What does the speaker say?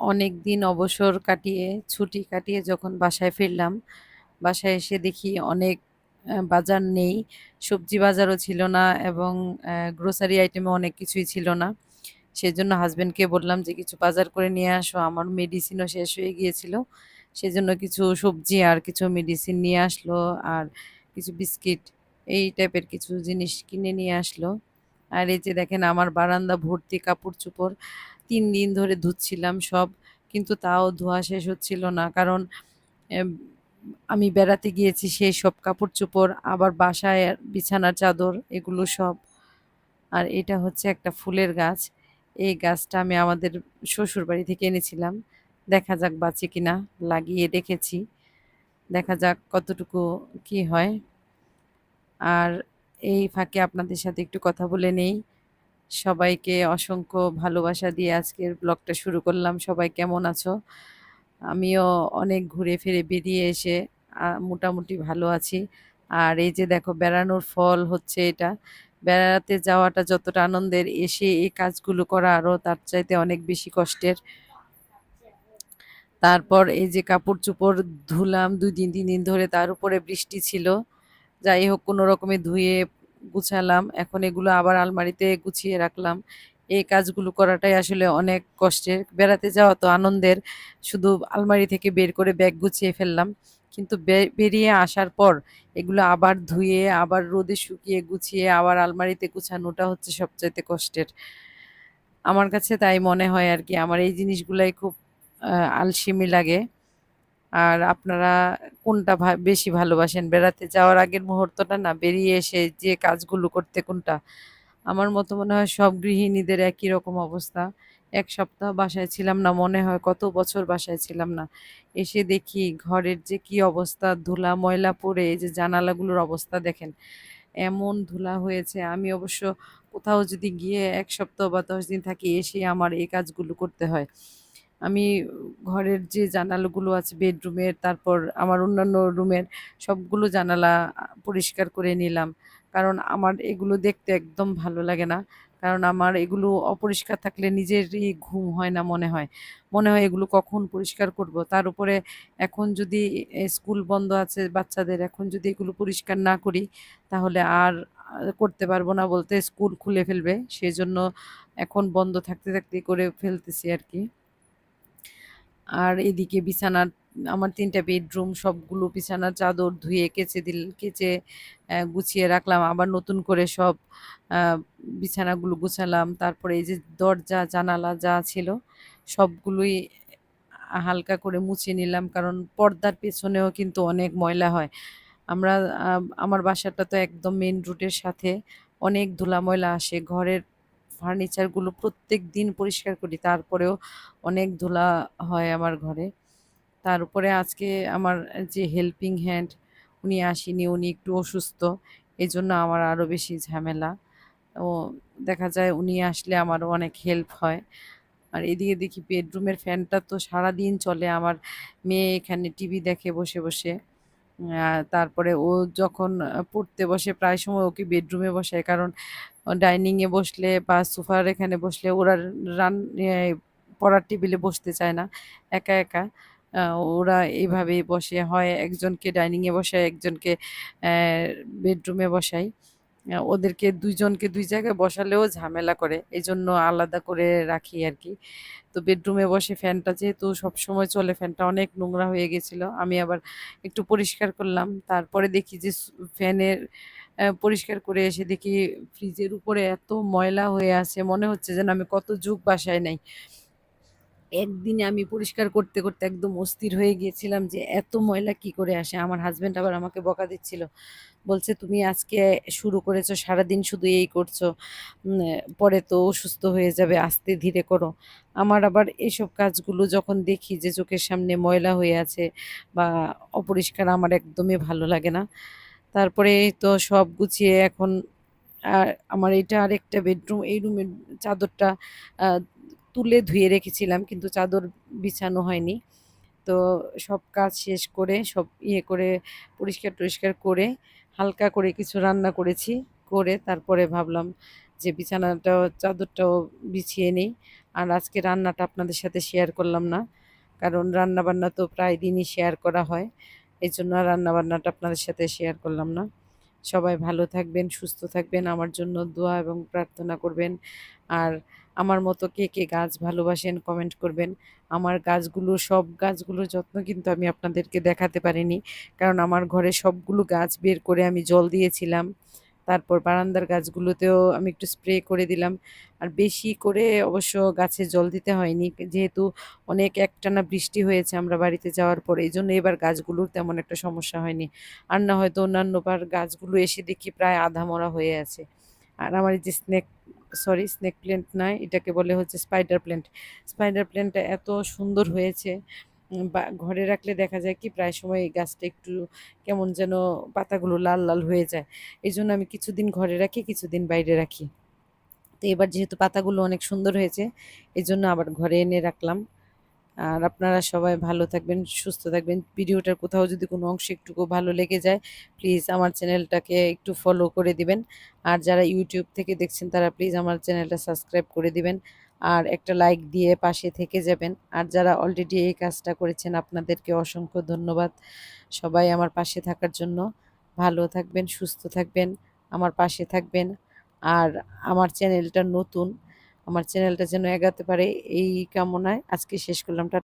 অনেক দিন অবসর কাটিয়ে, ছুটি কাটিয়ে যখন বাসায় ফিরলাম, বাসায় এসে দেখি অনেক বাজার নেই। সবজি বাজারও ছিল না এবং গ্রোসারি আইটেমও অনেক কিছুই ছিল না। সেজন্য হাজব্যান্ডকে বললাম যে, "কিছু বাজার করে নিয়ে আসো।" আমার মেডিসিনও শেষ হয়ে গিয়েছিল। সেজন্য কিছু সবজি আর কিছু মেডিসিন নিয়ে আসলো আর কিছু বিস্কিট এই টাইপের কিছু জিনিস কিনে নিয়ে আসলো। আর এই যে দেখেন আমার বারান্দা ভর্তি কাপড়-চোপড়। ৩ দিন ধরে ধুচ্ছিলাম সব। কিন্তু তাও ধোয়া শেষ হচ্ছিল না। কারণ আমি বেড়াতে গিয়েছি সেই সব কাপড়-চোপড়, আবার বাসায় বিছানার চাদর এগুলো সব। আর এটা হচ্ছে একটা ফুলের গাছ। এই গাছটা আমি আমাদের শ্বশুরবাড়ি থেকে এনেছিলাম। দেখা যাক বাঁচে কিনা। লাগিয়ে রেখেছি। দেখা যাক কতটুকু কি হয়। আর এই ফাঁকে আপনাদের সাথে একটু কথা বলে নেই। সবাইকে অসংখ্য ভালোবাসা দিয়ে আজকের ব্লগটা শুরু করলাম। সবাই কেমন আছো? আমিও অনেক ঘুরে ফিরে বেরিয়ে এসে মোটামুটি ভালো আছি। আর এই যে দেখো বেড়ানোর ফল হচ্ছে এটা। বেড়াতে যাওয়াটা যতটা আনন্দের, এসে এই কাজগুলো করা আরও তার চাইতে অনেক বেশি কষ্টের। তারপর এই যে কাপড়-চোপড় ধুলাম ২ দিন ৩ দিন ধরে তার উপরে বৃষ্টি ছিল। যাই হোক কোনো রকমে ধুয়ে গুছালাম। এখন এগুলো আবার আলমারিতে গুছিয়ে রাখলাম। এই কাজগুলো করাটাই আসলে অনেক কষ্টের। বেড়াতে যাওয়া তো আনন্দের। শুধু আলমারি থেকে বের করে ব্যাগ গুছিয়ে ফেললাম। কিন্তু বেরিয়ে আসার পর এগুলো আবার ধুয়ে, আবার রোদে শুকিয়ে, গুছিয়ে আবার আলমারিতে গুছানোটা হচ্ছে সবচাইতে কষ্টের। আমার কাছে তাই মনে হয় আর কি আমার এই জিনিসগুলাই খুব আলসেমি লাগে। আর আপনারা কোনটা বেশি ভালোবাসেন? বেড়াতে যাওয়ার আগের মুহূর্তটা না বেরিয়ে এসে যে কাজগুলো করতে কোনটা? আমার মতো মনে হয় সব গৃহিণীদের একই রকম অবস্থা। এক সপ্তাহ বাসায় ছিলাম না, মনে হয় কত বছর বাসায় ছিলাম না। এসে দেখি ঘরের যে কি অবস্থা, ধুলা, ময়লা পড়ে যে জানালাগুলোর অবস্থা দেখেন। এমন ধুলা হয়েছে আমি অবশ্য কোথাও যদি গিয়ে এক সপ্তাহ বা ১০ দিন থাকি এসে আমার এই কাজগুলো করতে হয়। আমি ঘরের যে জানালাগুলো আছে বেডরুমের, তারপর আমার অন্যান্য রুমের সবগুলো জানালা পরিষ্কার করে নিলাম। কারণ আমার এগুলো দেখতে একদম ভালো লাগে না। কারণ আমার এগুলো অপরিষ্কার থাকলে নিজেরই ঘুম হয় না মনে হয়। মনে হয় এগুলো কখন পরিষ্কার করব। তার উপরে এখন যদি স্কুল বন্ধ আছে বাচ্চাদের, এখন যদি এগুলো পরিষ্কার না করি তাহলে আর করতে পারব না বলতে স্কুল খুলে ফেলবে। সেজন্য এখন বন্ধ থাকতে, থাকতে করে ফেলতেছি আরকি। আর এদিকে বিছানার আমার ৩ টা বেডরুম সবগুলো বিছানার চাদর ধুয়ে কেচে দিল কেচে গুছিয়ে রাখলাম। আবার নতুন করে সব বিছানাগুলো গুছালাম। তারপরে এই যে দরজা, জানালা যা ছিল সবগুলোই হালকা করে মুছে নিলাম। কারণ পর্দার পেছনেও কিন্তু অনেক ময়লা হয়। আমরা আমার বাসাটা তো একদম মেন রুটের সাথে। অনেক ধুলা ময়লা আসে। ঘরের ফার্নিচারগুলো প্রত্যেক দিন পরিষ্কার করি। তারপরেও অনেক ধুলা হয় আমার ঘরে। তার উপরে আজকে আমার যে হেল্পিং হ্যান্ড উনি আসেনি, উনি একটু অসুস্থ। এই জন্য আমার আরও বেশি ঝামেলা। ও দেখা যায় উনি আসলে আমারও অনেক হেল্প হয়। আর এদিকে দেখি বেডরুমের ফ্যানটা তো সারাদিন চলে। আমার মেয়ে এখানে টিভি দেখে বসে, বসে। তারপরে ও যখন পড়তে বসে প্রায় সময় ওকে বেডরুমে বসাই। কারণ অ ডাইনিং এ বসলে বা সোফার এখানে বসলে ওরা রান পড়ার টেবিলে বসতে চায় না। একা, একা ওরা এভাবেই বসে। হয় একজনকে ডাইনিংয়ে বসায় একজনকে বেডরুমে বসাই। ওদেরকে দুইজনকে দুই জায়গায় বসালেও ঝামেলা করে। এই জন্য আলাদা করে রাখি আর কি তো বেডরুমে বসে ফ্যানটা যেহেতু সবসময় চলে, ফ্যানটা অনেক নোংরা হয়ে গেছিল আমি আবার একটু পরিষ্কার করলাম। তারপরে দেখি যে ফ্যানের পরিষ্কার করে এসে দেখি ফ্রিজের উপরে এত ময়লা হয়ে আছে মনে হচ্ছে যেন আমি কত যুগ বাসায় নাই। একদিনে আমি পরিষ্কার করতে, করতে একদম অস্থির হয়ে গিয়েছিলাম যে এত ময়লা কি করে আসে? আমার হাজব্যান্ড আবার আমাকে বকা দিচ্ছিল। বলছে, "তুমি আজকে শুরু করেছ সারাদিন শুধু এই করছ। পরে তো অসুস্থ হয়ে যাবে। আস্তে ধীরে করো।" আমার আবার এসব কাজগুলো যখন দেখি যে চোখের সামনে ময়লা হয়ে আছে বা অপরিষ্কার আমার একদমই ভালো লাগে না। তারপরে তো সব গুছিয়ে এখন আ আমার এটা আরেকটা বেডরুম। এই রুমের চাদরটা তুলে ধুয়ে রেখেছিলাম কিন্তু চাদর বিছানো হয়নি। তো সব কাজ শেষ করে, সব ইয়ে করে পরিষ্কার-টরিষ্কার করে, হালকা করে কিছু রান্না করেছি। করে তারপরে ভাবলাম যে বিছানাটাও, চাদরটাও বিছিয়ে নিই আর আজকে রান্নাটা আপনাদের সাথে শেয়ার করলাম না, কারণ রান্না বান্না তো প্রায় দিনই শেয়ার করা হয় এই জন্য আর রান্না বান্নাটা আপনাদের সাথে শেয়ার করলাম না। সবাই ভালো থাকবেন, সুস্থ থাকবেন, আমার জন্য দোয়া এবং প্রার্থনা করবেন। আর আমার মতো কে কে গাছ ভালোবাসেন কমেন্ট করবেন। আমার গাছগুলো, সব গাছগুলোর যত্ন কিন্তু আমি আপনাদেরকে দেখাতে পারিনি। কারণ আমার ঘরে সবগুলো গাছ বের করে আমি জল দিয়েছিলাম। তারপর বারান্দার গাছগুলোতেও আমি একটু স্প্রে করে দিলাম। আর বেশি করে অবশ্য গাছে জল দিতে হয়নি। যেহেতু অনেক একটানা বৃষ্টি হয়েছে আমরা বাড়িতে যাওয়ার পরে, এই জন্য এবার গাছগুলোর তেমন একটা সমস্যা হয়নি। আর না হয়তো অন্যান্যবার গাছগুলো এসে দেখি প্রায় আধা মরা হয়ে আছে। আর আমার যে স্নেক, সরি, স্নেক প্ল্যান্ট নয় এটাকে বলে হচ্ছে স্পাইডার প্ল্যান্ট। স্পাইডার প্ল্যান্টটা এত সুন্দর হয়েছে। ঘরে রাখলে দেখা যায় কি প্রায় সময় গাছটা একটু কেমন যেন পাতাগুলো লাল লাল হয়ে যায়। এই জন্য আমি কিছুদিন ঘরে রাখি, কিছুদিন বাইরে রাখি। তো এবার যেহেতু পাতাগুলো অনেক সুন্দর হয়েছে এই জন্য আবার ঘরে এনে রাখলাম। আর আপনারা সবাই ভালো থাকবেন, সুস্থ থাকবেন। ভিডিওটার কোথাও যদি কোনো অংশ একটুকু ভালো লেগে যায় প্লিজ আমার চ্যানেলটাকে একটু ফলো করে দিবেন। আর যারা ইউটিউব থেকে দেখছেন, তারা প্লিজ আমার চ্যানেলটা সাবস্ক্রাইব করে দিবেন। আর একটা লাইক দিয়ে পাশে থেকে যাবেন। আর যারা অলরেডি এই কাজটা করেছেন, আপনাদেরকে অসংখ্য ধন্যবাদ। সবাই আমার পাশে থাকার জন্য ভালো থাকবেন, সুস্থ থাকবেন, আমার পাশে থাকবেন। আর আমার চ্যানেলটা নতুন, আমার চ্যানেলটা যেন এগাতে পারে, এই কামনায় আজকে শেষ করলাম।